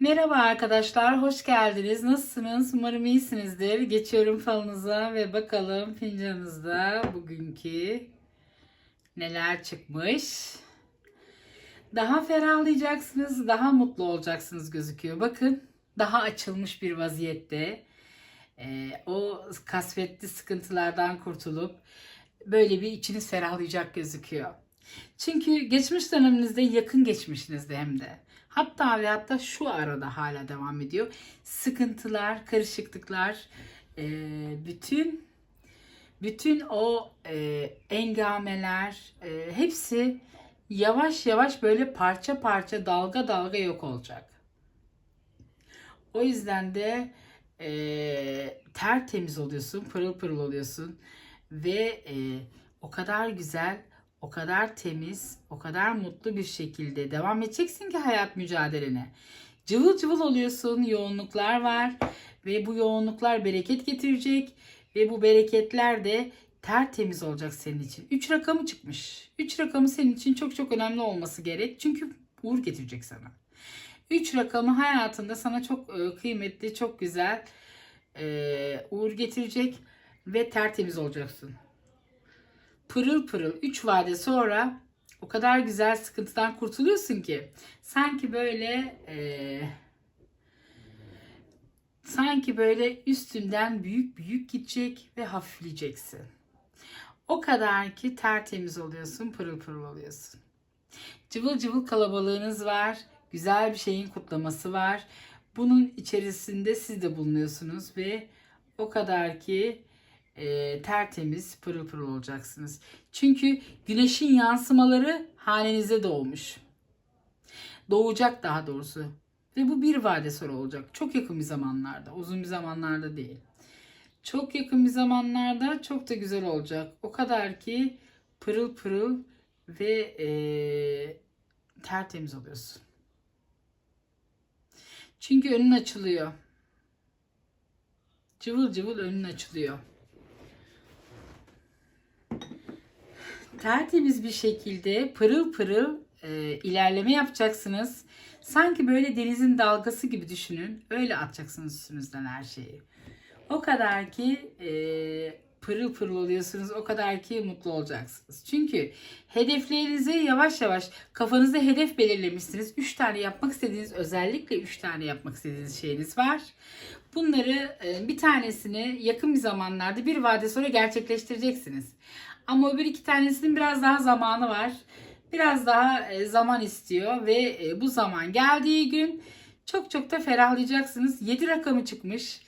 Merhaba arkadaşlar, hoş geldiniz. Nasılsınız? Umarım iyisinizdir. Geçiyorum falınıza ve bakalım fincanınızda bugünkü neler çıkmış. Daha ferahlayacaksınız, daha mutlu olacaksınız gözüküyor. Bakın, daha açılmış bir vaziyette. Ee, o kasvetli sıkıntılardan kurtulup böyle bir içiniz ferahlayacak gözüküyor. Çünkü geçmiş döneminizde yakın geçmişinizde hem de hatta ve hatta şu arada hala devam ediyor. Sıkıntılar, karışıklıklar, e, bütün bütün o e, engameler e, hepsi yavaş yavaş böyle parça parça dalga dalga yok olacak. O yüzden de e, tertemiz oluyorsun, pırıl pırıl oluyorsun ve e, o kadar güzel, o kadar temiz, o kadar mutlu bir şekilde devam edeceksin ki hayat mücadelene. Cıvıl cıvıl oluyorsun, yoğunluklar var ve bu yoğunluklar bereket getirecek ve bu bereketler de tertemiz olacak senin için. 3 rakamı çıkmış. 3 rakamı senin için çok çok önemli olması gerek. Çünkü uğur getirecek sana. 3 rakamı hayatında sana çok e, kıymetli, çok güzel e, uğur getirecek ve tertemiz olacaksın. Pırıl pırıl 3 vade sonra o kadar güzel sıkıntıdan kurtuluyorsun ki sanki böyle e, sanki böyle üstünden büyük büyük gidecek ve hafifleyeceksin. O kadar ki tertemiz oluyorsun, pırıl pırıl oluyorsun. Cıvıl cıvıl kalabalığınız var. Güzel bir şeyin kutlaması var. Bunun içerisinde siz de bulunuyorsunuz ve o kadar ki e, tertemiz, pırıl pırıl olacaksınız. Çünkü güneşin yansımaları hanenize doğmuş. Doğacak daha doğrusu. Ve bu bir vade sonra olacak. Çok yakın bir zamanlarda, uzun bir zamanlarda değil. Çok yakın bir zamanlarda çok da güzel olacak. O kadar ki pırıl pırıl ve e, tertemiz oluyorsun. Çünkü önün açılıyor. Cıvıl cıvıl önün açılıyor. Tertemiz bir şekilde pırıl pırıl e, ilerleme yapacaksınız. Sanki böyle denizin dalgası gibi düşünün. Öyle atacaksınız üstünüzden her şeyi. O kadar ki e, pırıl pırıl oluyorsunuz. O kadar ki mutlu olacaksınız. Çünkü hedeflerinizi yavaş yavaş kafanızda hedef belirlemişsiniz. 3 tane yapmak istediğiniz özellikle 3 tane yapmak istediğiniz şeyiniz var. Bunları e, bir tanesini yakın bir zamanlarda bir vade sonra gerçekleştireceksiniz. Ama öbür iki tanesinin biraz daha zamanı var. Biraz daha e, zaman istiyor ve e, bu zaman geldiği gün çok çok da ferahlayacaksınız. 7 rakamı çıkmış.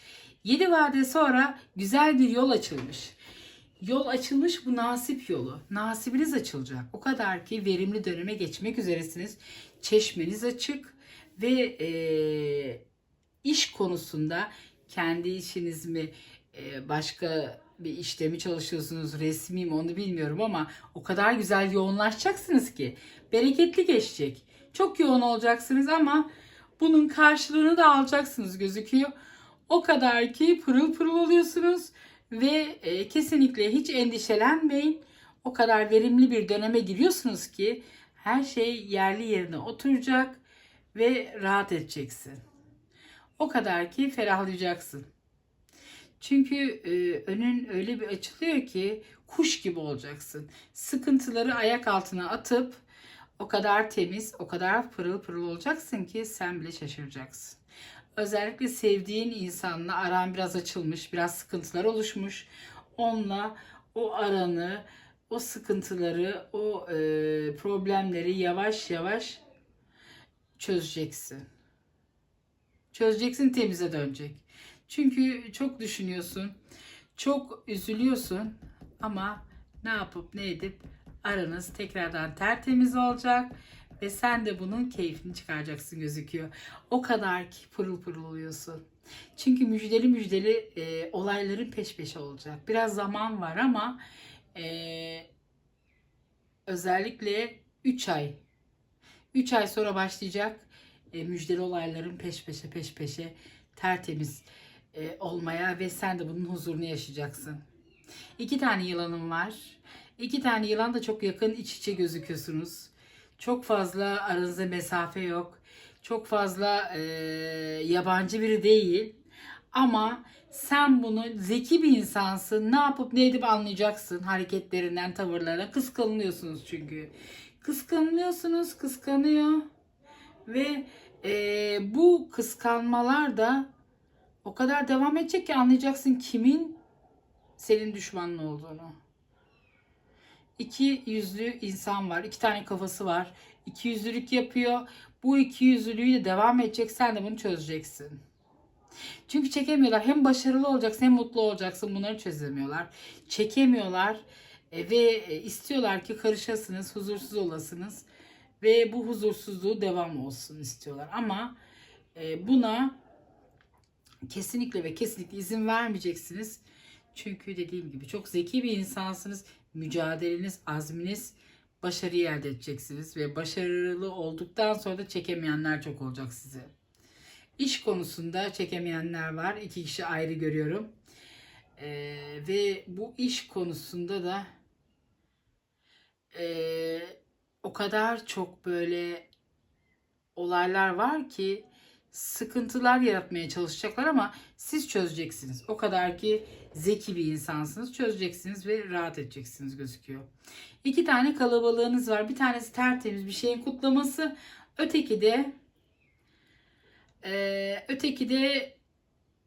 7 vade sonra güzel bir yol açılmış. Yol açılmış bu nasip yolu. Nasibiniz açılacak. O kadar ki verimli döneme geçmek üzeresiniz. Çeşmeniz açık ve e, iş konusunda kendi işiniz mi e, başka bir işte mi çalışıyorsunuz resmi mi onu bilmiyorum ama o kadar güzel yoğunlaşacaksınız ki bereketli geçecek. Çok yoğun olacaksınız ama bunun karşılığını da alacaksınız gözüküyor. O kadar ki pırıl pırıl oluyorsunuz ve e, kesinlikle hiç endişelenmeyin. O kadar verimli bir döneme giriyorsunuz ki her şey yerli yerine oturacak ve rahat edeceksin. O kadar ki ferahlayacaksın. Çünkü e, önün öyle bir açılıyor ki kuş gibi olacaksın. Sıkıntıları ayak altına atıp o kadar temiz, o kadar pırıl pırıl olacaksın ki sen bile şaşıracaksın. Özellikle sevdiğin insanla aran biraz açılmış, biraz sıkıntılar oluşmuş. Onunla o aranı, o sıkıntıları, o e, problemleri yavaş yavaş çözeceksin. Çözeceksin, temize dönecek. Çünkü çok düşünüyorsun, çok üzülüyorsun ama ne yapıp ne edip aranız tekrardan tertemiz olacak ve sen de bunun keyfini çıkaracaksın gözüküyor. O kadar ki pırıl pırıl oluyorsun. Çünkü müjdeli müjdeli e, olayların peş peşe olacak. Biraz zaman var ama e, özellikle 3 ay 3 ay sonra başlayacak e, müjdeli olayların peş peşe peş peşe tertemiz e, olmaya ve sen de bunun huzurunu yaşayacaksın. İki tane yılanım var. İki tane yılan da çok yakın iç içe gözüküyorsunuz. Çok fazla aranızda mesafe yok. Çok fazla e, yabancı biri değil. Ama sen bunu zeki bir insansın. Ne yapıp ne edip anlayacaksın hareketlerinden, tavırlarına. Kıskanılıyorsunuz çünkü. Kıskanılıyorsunuz, kıskanıyor. Ve e, bu kıskanmalar da o kadar devam edecek ki anlayacaksın kimin senin düşmanın olduğunu. İki yüzlü insan var. iki tane kafası var. İki yüzlülük yapıyor. Bu iki yüzlülüğü de devam edecek. Sen de bunu çözeceksin. Çünkü çekemiyorlar. Hem başarılı olacaksın hem mutlu olacaksın. Bunları çözemiyorlar. Çekemiyorlar. E, ve e, istiyorlar ki karışasınız, huzursuz olasınız. Ve bu huzursuzluğu devam olsun istiyorlar. Ama e, buna kesinlikle ve kesinlikle izin vermeyeceksiniz. Çünkü dediğim gibi çok zeki bir insansınız. Mücadeleniz, azminiz başarıyı elde edeceksiniz. Ve başarılı olduktan sonra da çekemeyenler çok olacak size. İş konusunda çekemeyenler var. İki kişi ayrı görüyorum. Ee, ve bu iş konusunda da ee, o kadar çok böyle olaylar var ki sıkıntılar yaratmaya çalışacaklar ama siz çözeceksiniz. O kadar ki zeki bir insansınız. Çözeceksiniz ve rahat edeceksiniz gözüküyor. İki tane kalabalığınız var. Bir tanesi tertemiz bir şeyin kutlaması. Öteki de ee, öteki de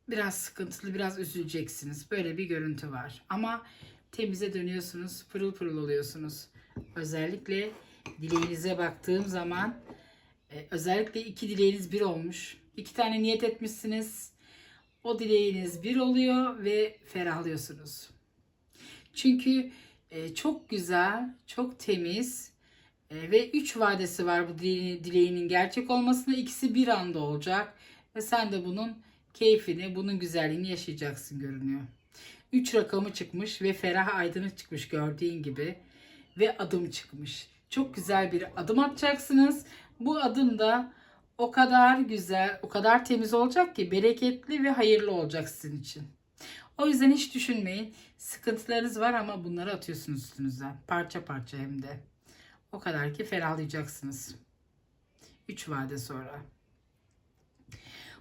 biraz sıkıntılı, biraz üzüleceksiniz. Böyle bir görüntü var. Ama temize dönüyorsunuz, pırıl pırıl oluyorsunuz. Özellikle dileğinize baktığım zaman e, özellikle iki dileğiniz bir olmuş. İki tane niyet etmişsiniz. O dileğiniz bir oluyor ve ferahlıyorsunuz. Çünkü e, çok güzel, çok temiz e, ve üç vadesi var bu dileğinin, gerçek olmasına. İkisi bir anda olacak ve sen de bunun keyfini, bunun güzelliğini yaşayacaksın görünüyor. Üç rakamı çıkmış ve ferah aydınlık çıkmış gördüğün gibi ve adım çıkmış. Çok güzel bir adım atacaksınız. Bu adım da o kadar güzel, o kadar temiz olacak ki bereketli ve hayırlı olacak sizin için. O yüzden hiç düşünmeyin. Sıkıntılarınız var ama bunları atıyorsunuz üstünüzden. Parça parça hem de. O kadar ki ferahlayacaksınız. 3 vade sonra.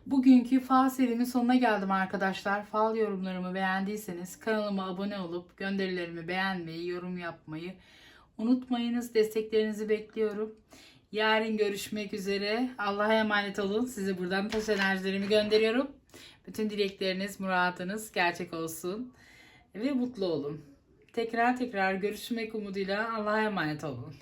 Bugünkü fal serimin sonuna geldim arkadaşlar. Fal yorumlarımı beğendiyseniz kanalıma abone olup gönderilerimi beğenmeyi, yorum yapmayı unutmayınız. Desteklerinizi bekliyorum. Yarın görüşmek üzere. Allah'a emanet olun. Size buradan taş enerjilerimi gönderiyorum. Bütün dilekleriniz, muradınız gerçek olsun. Ve mutlu olun. Tekrar tekrar görüşmek umuduyla Allah'a emanet olun.